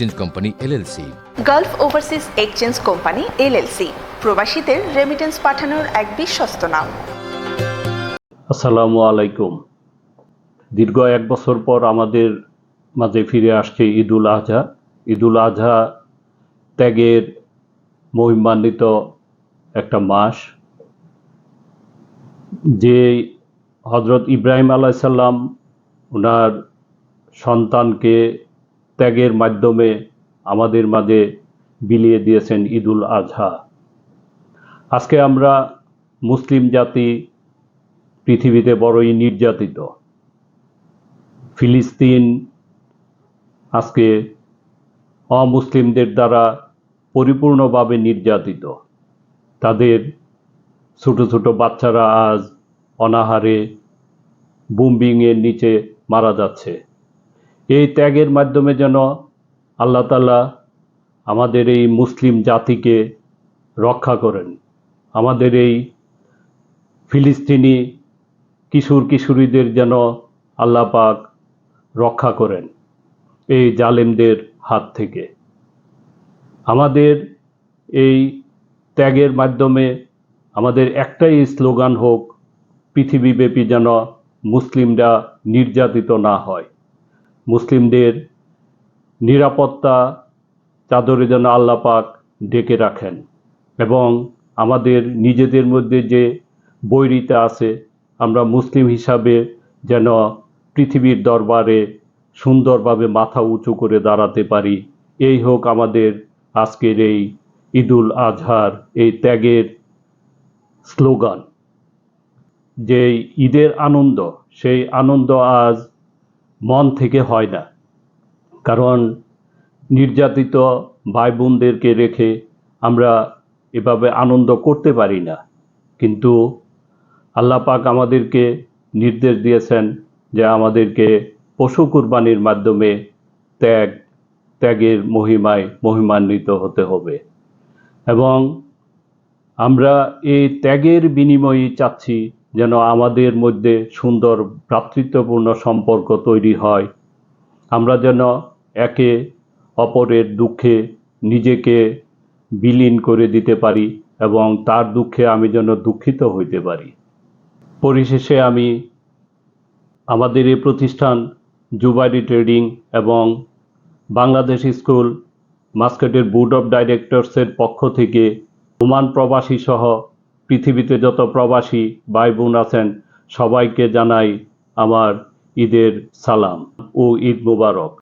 Change company LLC Gulf overseas exchange company LLC প্রবাসীদের remittance পাঠানোর এক বিশ্বস্ত নাম। আসসালামু আলাইকুম। দীর্ঘ এক বছর পর আমাদের মাঝে ফিরে আসছে ঈদুল আজহা। ঈদুল আজহা ত্যাগের মহিমান্বিত একটা মাস যে হজরত ইব্রাহিম আলাইসাল্লাম ওনার সন্তানকে ত্যাগের মাধ্যমে আমাদের মাঝে বিলিয়ে দিয়েছেন ঈদুল আজহা। আজকে আমরা মুসলিম জাতি পৃথিবীতে বড়ই নির্যাতিত। ফিলিস্তিন আজকে অমুসলিমদের দ্বারা পরিপূর্ণভাবে নির্যাতিত। তাদের ছোট ছোট বাচ্চারা আজ অনাহারে বুম্বিংয়ের নিচে মারা যাচ্ছে। এই ত্যাগের মাধ্যমে যেন আল্লাহ তালা আমাদের এই মুসলিম জাতিকে রক্ষা করেন। আমাদের এই ফিলিস্তিনি কিশোর কিশোরীদের যেন আল্লাহ পাক রক্ষা করেন এই জালেমদের হাত থেকে। আমাদের এই ত্যাগের মাধ্যমে আমাদের একটাই স্লোগান হোক, পৃথিবীব্যাপী যেন মুসলিমরা নির্যাতিত না হয়। মুসলিমদের নিরাপত্তা চাদরে যেন আল্লাহ পাক ডেকে রাখেন এবং আমাদের নিজেদের মধ্যে যে বৈরিতা আছে, আমরা মুসলিম হিসাবে যেন পৃথিবীর দরবারে সুন্দরভাবে মাথা উঁচু করে দাঁড়াতে পারি। এই হোক আমাদের আজকের এই ঈদুল আজহার, এই ত্যাগের স্লোগান। যে ঈদের আনন্দ, সেই আনন্দ আজ মন থেকে হয় না। কারণ নির্যাতিত ভাই বোনদেরকে রেখে আমরা এভাবে আনন্দ করতে পারি না। কিন্তু আল্লাহ পাক আমাদেরকে নির্দেশ দিয়েছেন যে আমাদেরকে পশু কুরবানির মাধ্যমে ত্যাগ, ত্যাগের মহিমায় মহিমান্বিত হতে হবে। এবং আমরা এই ত্যাগের বিনিময়ে চাচ্ছি যেন আমাদের মধ্যে সুন্দর ভ্রাতৃত্বপূর্ণ সম্পর্ক তৈরি হয়। আমরা যেন একে অপরের দুঃখে নিজেকে বিলীন করে দিতে পারি এবং তার দুঃখে আমি যেন দুঃখিত হইতে পারি। পরিশেষে আমি আমাদের এই প্রতিষ্ঠান জুবাইরি ট্রেডিং এবং বাংলাদেশ স্কুল মাস্কেটের বোর্ড অফ ডাইরেক্টরসের পক্ষ থেকে ওমান প্রবাসী সহ পৃথিবীতে যত প্রবাসী ভাই বোন আছেন সবাইকে জানাই আমার ঈদের সালাম ও ঈদ মুবারক।